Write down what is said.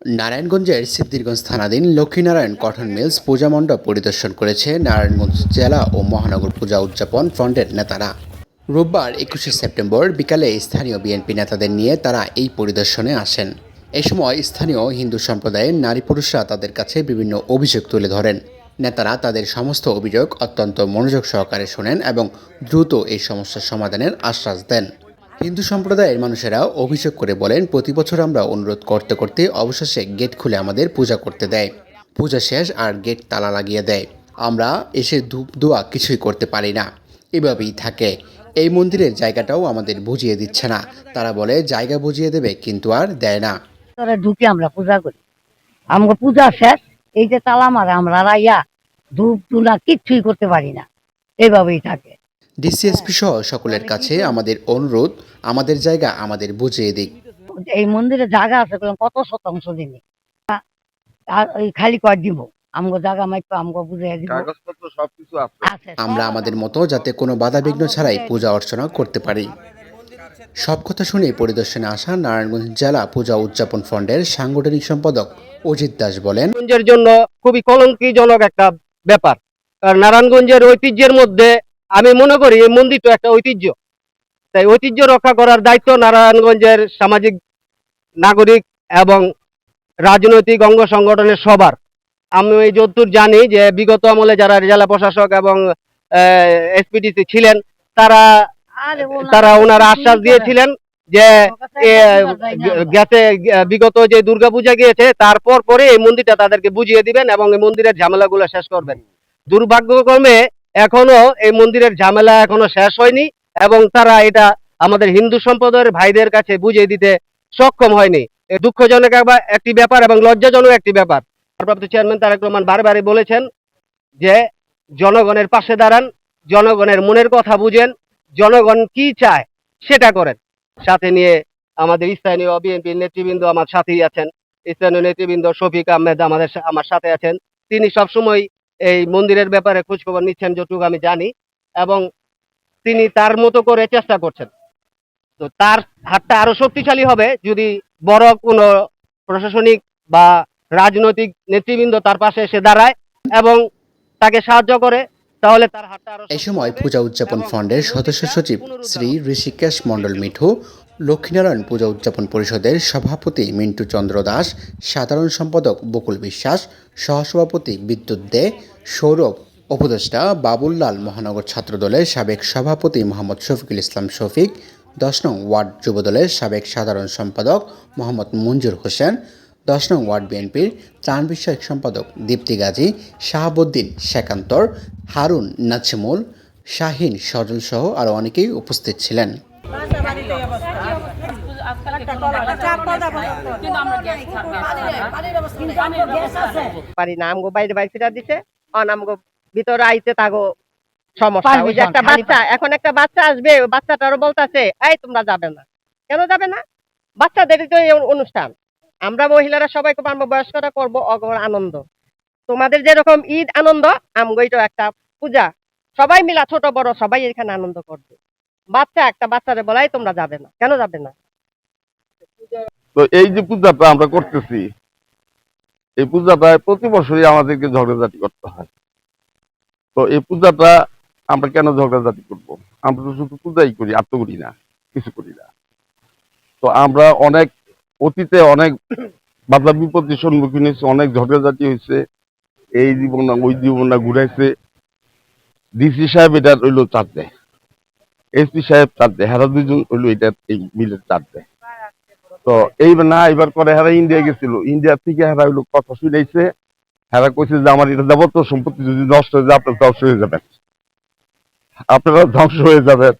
নারায়ণগঞ্জের সিদ্ধিরগঞ্জ থানাধীন Lakshminarayan cotton mills পূজা মণ্ডপ পরিদর্শন করেছে নারায়ণগঞ্জ জেলা ও মহানগর পূজা উদযাপন ফ্রন্টের নেতারা। রোববার একুশে সেপ্টেম্বর বিকালে স্থানীয় বিএনপি নেতাদের নিয়ে তারা এই পরিদর্শনে আসেন। এ সময় স্থানীয় হিন্দু সম্প্রদায়ের নারী পুরুষরা তাদের কাছে বিভিন্ন অভিযোগ তুলে ধরেন। নেতারা তাদের সমস্ত অভিযোগ অত্যন্ত মনোযোগ সহকারে শোনেন এবং দ্রুত এই সমস্যার সমাধানের আশ্বাস দেন। হিন্দু সম্প্রদায়ের মানুষেরা অভিযোগ করে বলেন, প্রতি বছর আমরা অনুরোধ করতে করতে অবশেষে গেট খুলে আমাদের পূজা করতে দেয়। পূজা শেষ আর গেট তালা লাগিয়ে দেয়। আমরা এসে ধূপ দোয়া কিছুই করতে পারি না। এভাবেই থাকে। এই মন্দিরের জায়গাটাও আমাদের বুঝিয়ে দিচ্ছে না। তারা বলে, জায়গা বুঝিয়ে দেবে, কিন্তু আর দেয় না। ভিতরে ঢুকে আমরা পূজা করি। আমাকে পূজা শেষ, এই যে তালা মারে, আমরা রাইয়া ধূপ তুলা কিচ্ছুই করতে পারি না। এইভাবেই থাকে। ডিসিএসপি সহ সকলের কাছে আমাদের অনুরোধ আমাদের জায়গা আমাদের বুঝিয়ে দিক। এই মন্দিরে জায়গা আছে কত শতাংশ দিনে আর ওই খালি কয় দিব। আমগো জায়গা মাইকো আমগো বুঝিয়ে দিব। কাগজপত্র সবকিছু আছে। আছে আমরা আমাদের মতো যাতে কোনো বাধাবিঘ্ন ছাড়াই পূজা অর্চনা করতে পারি। সব কথা শুনে পরিদর্শনে আসা নারায়ণগঞ্জ জেলা পূজা উদযাপন ফন্ডের সাংগঠনিক সম্পাদক অজিত দাস বলেন নারায়ণগঞ্জের জন্য খুবই কলঙ্কিজনক একটা ব্যাপার। কারণ নারায়ণগঞ্জের ঐতিহ্যের মধ্যে আমি মনে করি এই মন্দিরটা একটা ঐতিহ্য। তাই ঐতিহ্য রক্ষা করার দায়িত্ব নারায়ণগঞ্জের সামাজিক নাগরিক এবং রাজনৈতিক অঙ্গ সংগঠনের সবার। আমি এই যদ্দূর জানি যে বিগত আমলে যারা জেলা প্রশাসক এবং এসপিডিসি ছিলেন তারা তারা ওনারা আশ্বাস দিয়েছিলেন যে এ, গেছে বিগত যে দুর্গাপূজা গিয়েছে তারপর পরে এই মন্দিরটা তাদেরকে বুঝিয়ে দিবেন এবং এই মন্দিরের ঝামেলাগুলো শেষ করবেন। দুর্ভাগ্যক্রমে এখনও এই মন্দিরের ঝামেলা এখনও শেষ হয়নি এবং তারা এটা আমাদের হিন্দু সম্প্রদায়ের ভাইদের কাছে বুঝিয়ে দিতে সক্ষম হয়নি। দুঃখজনক একটি ব্যাপার এবং লজ্জাজনক একটি ব্যাপার। ভারপ্রাপ্ত চেয়ারম্যান তারেক রহমান বারবারই বলেছেন যে, জনগণের পাশে দাঁড়ান, জনগণের মনের কথা বুঝেন, জনগণ কি চায় সেটা করেন। সাথে নিয়ে আমাদের স্থানীয় বিএনপির নেতৃবৃন্দ আমার সাথেই আছেন। স্থানীয় নেতৃবৃন্দ শফিক আহমেদ আমাদের আমার সাথে আছেন। তিনি সবসময় এই মন্দিরের ব্যাপারে খোঁজখবর নিচ্ছেন যতটুকু আমি জানি এবং তিনি তার মতো করে চেষ্টা করছেন। তো তার হাতটা আরও শক্তিশালী হবে যদি বড় কোনো প্রশাসনিক বা রাজনৈতিক নেতৃবৃন্দ তার পাশে এসে দাঁড়ায় এবং তাকে সাহায্য করে তাহলে তার হাতটা আরও এই সময় পূজা উদযাপন ফন্ডের সদস্য সচিব শ্রী ঋষিকেশ মন্ডল মিঠু লক্ষ্মীনারায়ণ পূজা উদযাপন পরিষদের সভাপতি মিন্টু চন্দ্র দাস, সাধারণ সম্পাদক বকুল বিশ্বাস, সহসভাপতি বিদ্যুৎ দে, সৌরভ, উপদেষ্টা বাবুল্লাল মহানগর ছাত্রদলের সাবেক সভাপতি মোহাম্মদ শফিকুল ইসলাম শফিক, দশ নং ওয়ার্ড যুবদলের সাবেক সাধারণ সম্পাদক মোহাম্মদ মঞ্জুর হোসেন, দশ নং ওয়ার্ড বিএনপির ত্রাণ বিষয়ক সম্পাদক দীপ্তি গাজী, শাহাবুদ্দিন শেকান্তর হারুন নাচিমুল শাহিন সজল সহ আরও অনেকেই উপস্থিত ছিলেন। পারি না আমগো বাইরে বাইরে ফিরা দিছে। অন আমগো ভিতরে আইতে তাগো সমস্যা। ওই যে একটা বাচ্চা এখন একটা বাচ্চা আসবে ওই বাচ্চাটারও বলতাছে এই তোমরা যাবে না। কেন যাবে না? বাচ্চাদের তো অনুষ্ঠান। আমরা মহিলারা সবাই করব আমরা বয়স্করা করব অগর আনন্দ। তোমাদের যেরকম ঈদ আনন্দ আমগো এটা একটা পূজা। সবাই মিলা ছোট বড় সবাই এখানে আনন্দ করবে। বাচ্চা একটা বাচ্চারে বলাই তোমরা যাবে না। কেন যাবে না? তো এই যে পূজাটা আমরা করতেছি, এই পূজাটা প্রতি বছরই আমাদেরকে ঝগড়াঝাটি করতে হয়। তো এই পূজাটা আমরা কেন ঝগড়াঝাটি করব? আমরা তো শুধু পূজাই করি, আর তো করি না, কিছু করি না। তো আমরা অনেক অতীতে অনেক বাধা বিপত্তির সম্মুখীন হয়েছে, অনেক ঝগড়াঝাটি হয়েছে, এই জীবন ওই জীবন না, ঘুরাইছে। ডিসি সাহেব এটা রইল চার দেয়। এসপি সাহেব চার দেয় হেরা দুজন হইল, এটা এই মিলের চার দেয় তো এইবার না এবার করে হেরা ইন্ডিয়া গেছিল। ইন্ডিয়া থেকে হেরা হইল, কথা শুনেছে হেরা কইছে যে, আমার এটা যাবত সম্পত্তি যদি নষ্ট হয়ে যায়, আপনার ধ্বংস হয়ে যাবেন। আপনারা ধ্বংস হয়ে যাবেন।